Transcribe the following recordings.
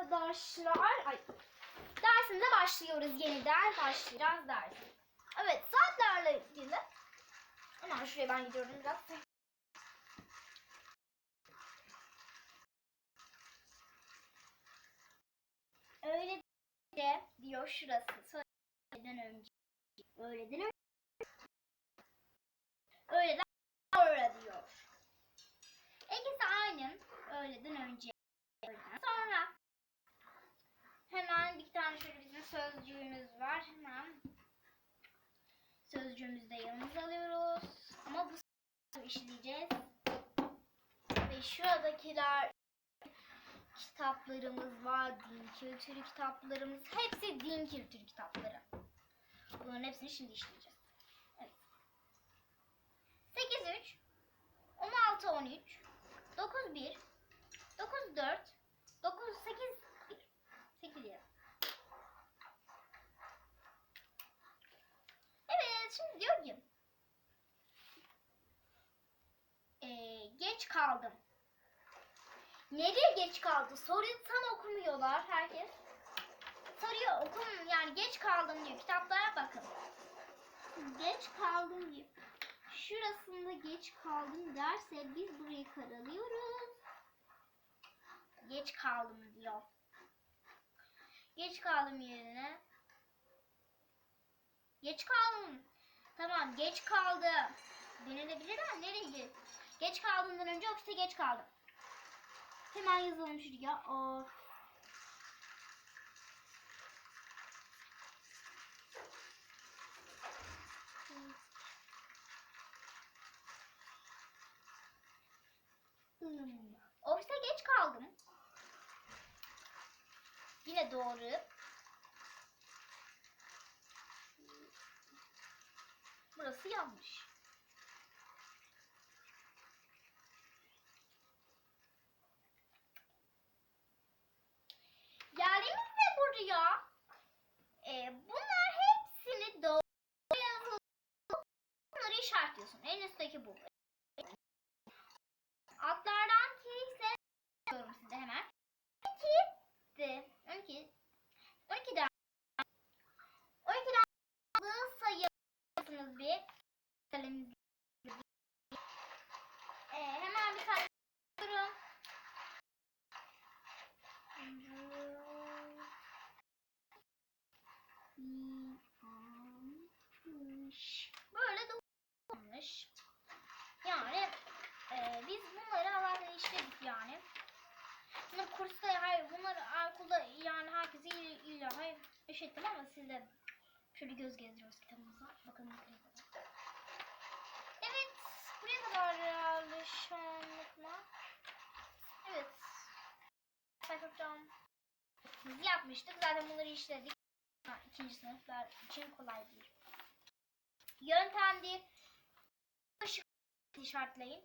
arkadaşlar. Ay. Dersimize başlıyoruz yeniden. Başlayacağız ders. Evet saatlerle ilgili. Hemen şuraya ben gidiyorum biraz. Öyle de diyor şurası. Öğleden önce. Öğleden önce. Öğleden sonra diyor. İkisi aynı. Öğleden önce. Öğleden sonra. Hemen şöyle bizim sözcüğümüz var. Hemen sözcüğümüzü de yanımıza alıyoruz. Ama bu işleyeceğiz. Ve şuradakiler kitaplarımız var. Din kültürü kitaplarımız. Hepsi din kültürü kitapları. Bunların hepsini şimdi işleyeceğiz. Evet. 8 3 16 13 9 1 9 4 9 8 8 ya. Evet şimdi diyor ki ee, geç kaldım. Nereye geç kaldı? Soruyu tam okumuyorlar herkes. Soruyu okum yani geç kaldım diyor. Kitaplara bakın. Geç kaldım diyor. Şurasında geç kaldım derse biz burayı karalıyoruz. Geç kaldım diyor. Geç kaldım yerine. Geç kaldım. Tamam geç kaldım. Denilebilir ama nereye geç? Geç kaldığımdan önce ofise geç kaldım. Hemen yazalım şuraya. Of. Hmm. Ofise geç kaldım. Yine doğru. Burası yanlış. Geldiğimizde buraya e, bunlar hepsini doğru yazılı. Bunları işaretliyorsun. En üstteki bu. Altlardan ki ise diyorum size hemen. 2 de 12 12'den 12'den aldığı sayısınız bir kalemimiz ee, hemen bir tane diyorum. Böyle de olmuş. Yani e, biz bunları Allah'tan işledik yani. Bunları kursta hayır bunları okulda yani herkese il, il, hayır işlettim ama siz de şöyle göz gezdiriyoruz kitabımıza. Bakın ne kadar. Evet buraya kadar herhalde şu anlıkla. Evet. Sayfaktan biz yapmıştık. Zaten bunları işledik. Ha, ikinci sınıflar için kolay bir yöntemdi. Işık işaretleyin.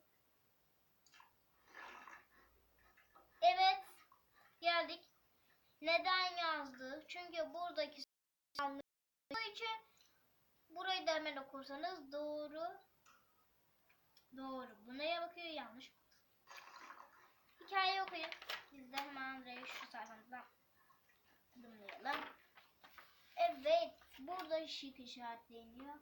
Evet. Geldik. Neden yazdı? Çünkü buradaki yanlış için burayı da hemen okursanız doğru. Doğru. Bu neye bakıyor? Yanlış. Hikayeyi okuyun. Biz de hemen şu sayfamızdan adımlayalım. Evet. Burada ışık işaretleniyor.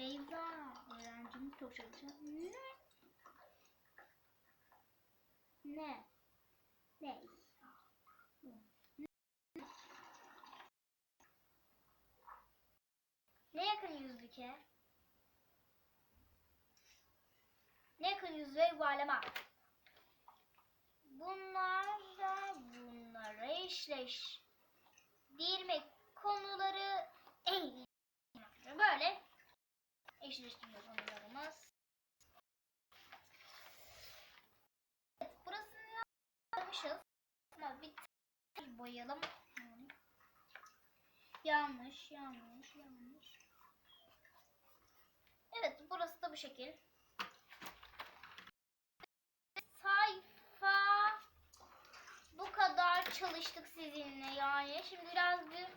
Beyza öğrencimiz çok çalışıyor. Ne? Ne? Ne? Ne yakın yüzlüke? Ne yakın yüz ve yuvarlama. Bunlar da bunlara eşleş. Dirmek konuları en böyle eşleştiriyor konularımız. Evet, burası boyamışız. Ama bir tek boyayalım. Yanlış, yanlış, yanlış. Evet, burası da bu şekil. Sayfa bu kadar çalıştık sizinle yani. Şimdi biraz bir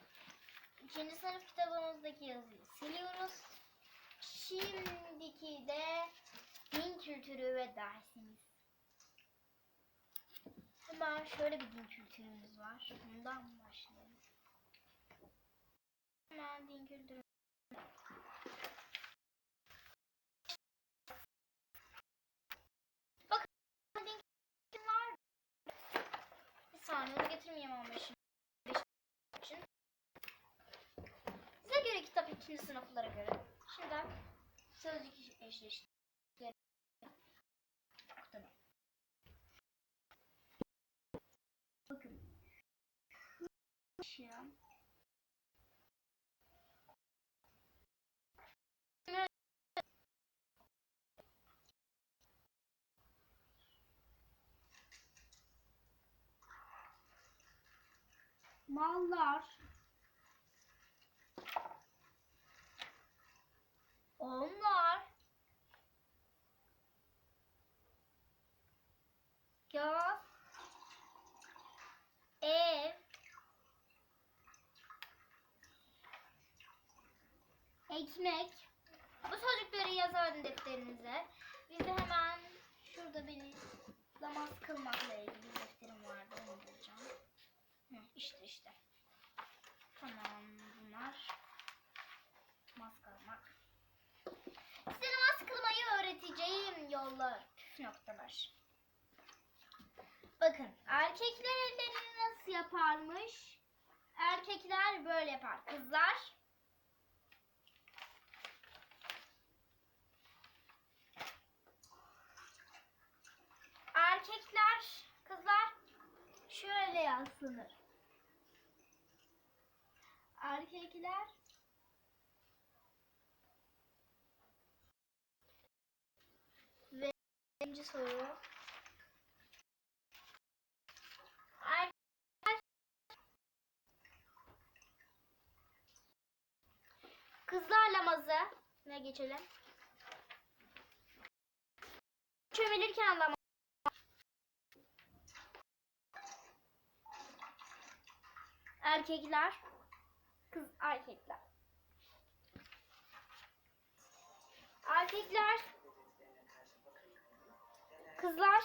ikinci sınıf kitabımızdaki yazıyı siliyoruz. Şimdiki de din kültürü ve dersimiz. Şöyle bir din kültürümüz var. Bundan başlayalım. Hemen din kültürü. Bakın din kültürü var. Bir saniye onu getirmeyeyim ama şimdi. için. Size göre kitap ikinci sınıflara göre. Şimdi sözcük eşleştirme. Mallar. Onlar. Gaz Ev. Ekmek. Bu sözcükleri yazardın defterinize. Biz de hemen şurada benim namaz kılmakla ilgili bir işte işte. Tamam bunlar. Namaz kılmak. Size namaz kılmayı öğreteceğim yollar, püf noktalar. Bakın erkekler ellerini nasıl yaparmış? Erkekler böyle yapar. Kızlar Erkekler, kızlar şöyle yansınır. Erkekler ve ikinci soru. Erkekler Kızlar namazı ne geçelim? Çömelirken namaz. Erkekler kız erkekler. Erkekler kızlar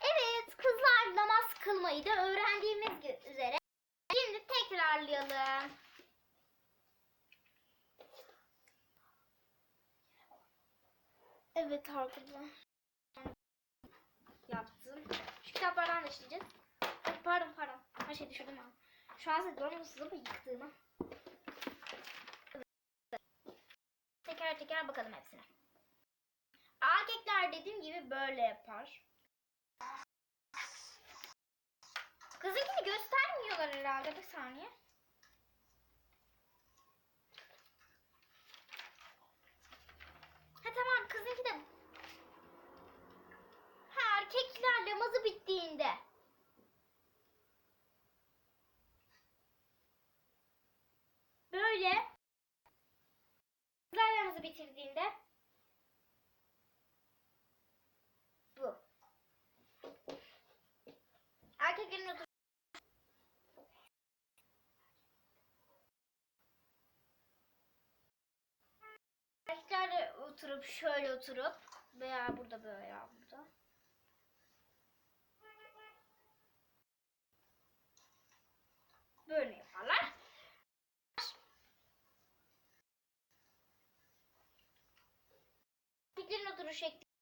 Evet kızlar namaz kılmayı da öğrendiğimiz Evet arkadaşlar. Yaptım. Şu kitaplardan da işleyeceğiz. Pardon pardon. Her şeyi düşürdüm ha. Şu an size görmüyorsunuz ama yıktığımı. Teker teker bakalım hepsine. Erkekler dediğim gibi böyle yapar. Kızınkini göstermiyorlar herhalde. Bir saniye. Ha kızınki de Ha erkekler namazı bittiğinde. Böyle. Kızlar namazı bitirdiğinde oturup şöyle oturup veya burada veya burada. Böyle yaparlar. Erkeklerin oturuş şekli.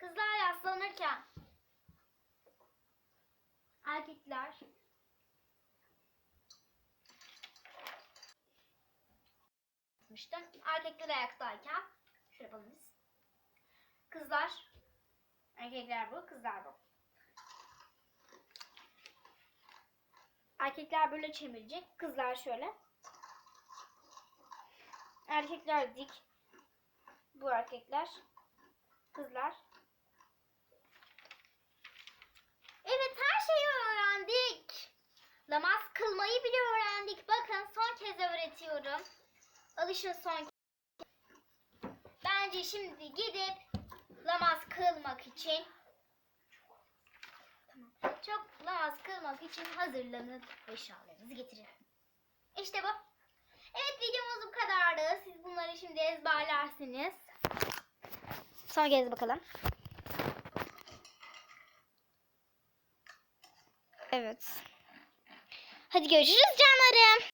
Kızlar yaslanırken erkekler yapmıştım. Erkekler ayaktayken. Şöyle yapalım biz. Kızlar. Erkekler bu, kızlar bu. Erkekler böyle çevirecek. Kızlar şöyle. Erkekler dik. Bu erkekler. Kızlar. Evet her şeyi öğrendik. Namaz kılmayı bile öğrendik. Bakın son kez öğretiyorum. Alışın son kez. Bence şimdi gidip namaz kılmak için. Çok namaz kılmak için hazırlanıp eşyalarınızı getirin. İşte bu. Evet videomuz bu kadardı. Siz bunları şimdi ezberlersiniz. Son kez bakalım. Evet. Hadi görüşürüz canlarım.